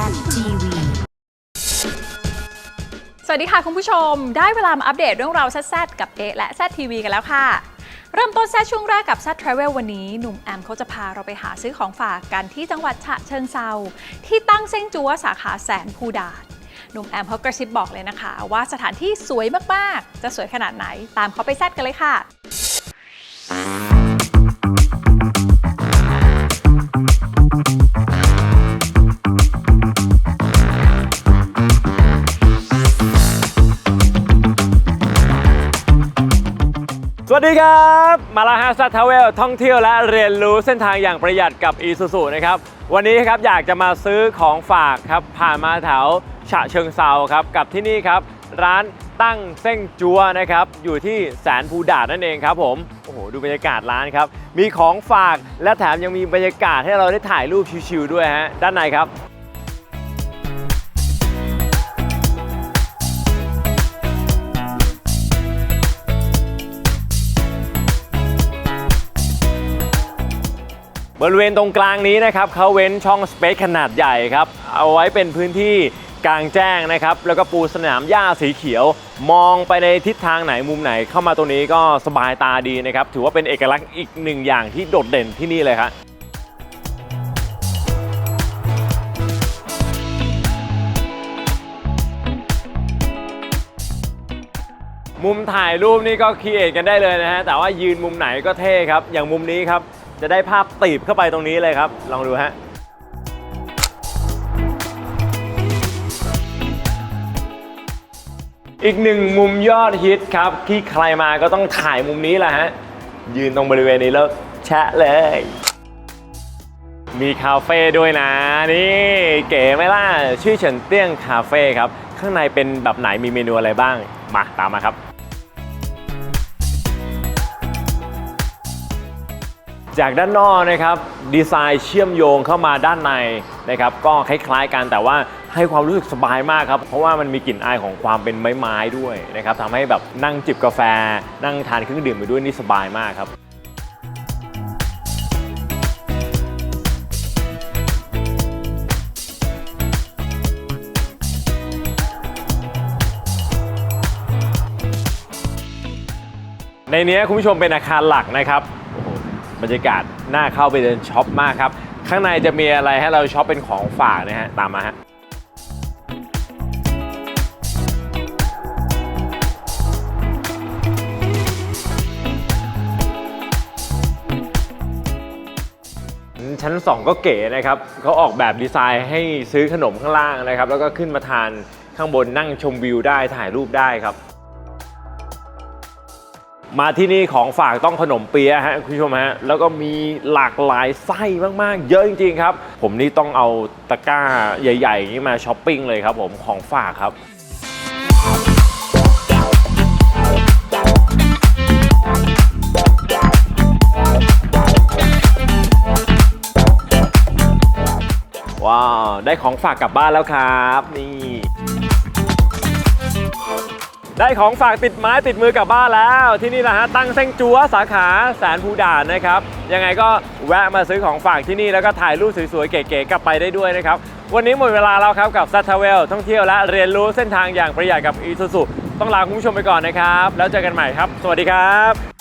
ZTV สวัสดีค่ะคุณผู้ชม ได้เวลามาอัปเดตเรื่องราวแซดๆกับเอะและแซดทีวีกันแล้วค่ะ เริ่มต้นแซดช่วงแรกกับแซดทราเวลวันนี้ หนุ่มแอมเขาจะพาเราไปหาซื้อของฝากกันที่จังหวัดฉะเชิงเซาที่ตั้งเซ้งจัวสาขาแสนภูดาษหนุ่มแอมเขากระซิบบอกเลยนะคะ ว่าสถานที่สวยมากๆ จะสวยขนาดไหนตามเขาไปแซดกันเลยค่ะ สวัสดีครับ มาลาฮาสทาเวลท่องเที่ยวและเรียนรู้เส้นทางอย่างประหยัดกับ e s u s u นะครับ วันนี้ครับอยากจะมาซื้อของฝากครับ ผ่านมาแถวฉะเชิงเซาครับ กับที่นี่ครับ ร้านตั้งเส้งจัวนะครับ อยู่ที่แสนภูดาดนั่นเองครับผม โอ้โห ดูบรรยากาศร้านครับ มีของฝากและแถมยังมีบรรยากาศให้เราได้ถ่ายรูปชิวๆด้วยฮะด้านในครับ บริเวณตรงกลางนี้นะครับเขาเว้นช่องสเปซขนาดใหญ่ครับ เอาไว้เป็นพื้นที่กลางแจ้งนะครับ แล้วก็ปูสนามหญ้าสีเขียว มองไปในทิศทางไหนมุมไหนเข้ามาตรงนี้ก็สบายตาดีนะครับ ถือว่าเป็นเอกลักษณ์อีกหนึ่งอย่างที่โดดเด่นที่นี่เลยครับมุมถ่ายรูปนี่ก็คีเอทกันได้เลยนะฮะแต่ว่ายืนมุมไหนก็เท่ครับ อย่างมุมนี้ครับ จะได้ภาพตีบเข้าไปตรงนี้เลยครับ ลองดูฮะอีกหนึ่งมุมยอดฮิตครับ ที่ใครมาก็ต้องถ่ายมุมนี้แหละฮะ ยืนตรงบริเวณนี้แล้วแชะเลย มีคาเฟ่ด้วยนะ นี่เก๋ไหมล่ะ ชื่อเฉินเตี้ยงคาเฟ่ครับ ข้างในเป็นแบบไหนมีเมนูอะไรบ้าง มาตามมาครับ จากด้านนอกนะครับดีไซน์เชื่อมโยงเข้ามาด้านในนะครับก็คล้ายๆกันแต่ว่าให้ความรู้สึกสบายมากครับ เพราะว่ามันมีกลิ่นอายของความเป็นไม้ๆด้วยนะครับทำให้แบบนั่งจิบกาแฟ นั่งทานเครื่องดื่มไปด้วยนี่สบายมากครับในนี้คุณผู้ชมเป็นอาคารหลักนะครับ บรรยากาศน่าเข้าไปเดินช็อปมากครับ ข้างในจะมีอะไรให้เราช็อปเป็นของฝากนะฮะตามมาฮะชั้น 2 ก็เก๋นะครับเขาออกแบบดีไซน์ให้ซื้อขนมข้างล่างนะครับ แล้วก็ขึ้นมาทานข้างบนนั่งชมวิวได้ถ่ายรูปได้ครับ มาที่นี่ของฝากต้องขนมเปี๊ยะฮะคุณผู้ชมฮะแล้วก็มีหลากหลายไส้มากๆ เยอะจริงๆครับ ผมนี่ต้องเอาตะกร้าใหญ่ๆอย่างนี้มาช้อปปิ้งเลยครับผมของฝากครับว้าว ได้ของฝากกลับบ้านแล้วครับ นี่ ได้ของฝากติดไม้ติดมือกลับบ้านแล้ว ที่นี่นะฮะตั้งเส้งจัวสาขาแสนภูดานนะครับยังไงก็แวะมาซื้อของฝากที่นี่แล้วก็ถ่ายรูปสวยๆเก๋ๆกลับไปได้ด้วยนะครับวันนี้หมดเวลาแล้วครับกับซัตทเวลท่องเที่ยวและเรียนรู้เส้นทางอย่างประหยัดกับอีซูซุต้องลาคุณผู้ชมไปก่อนนะครับ แล้วเจอกันใหม่ครับ สวัสดีครับ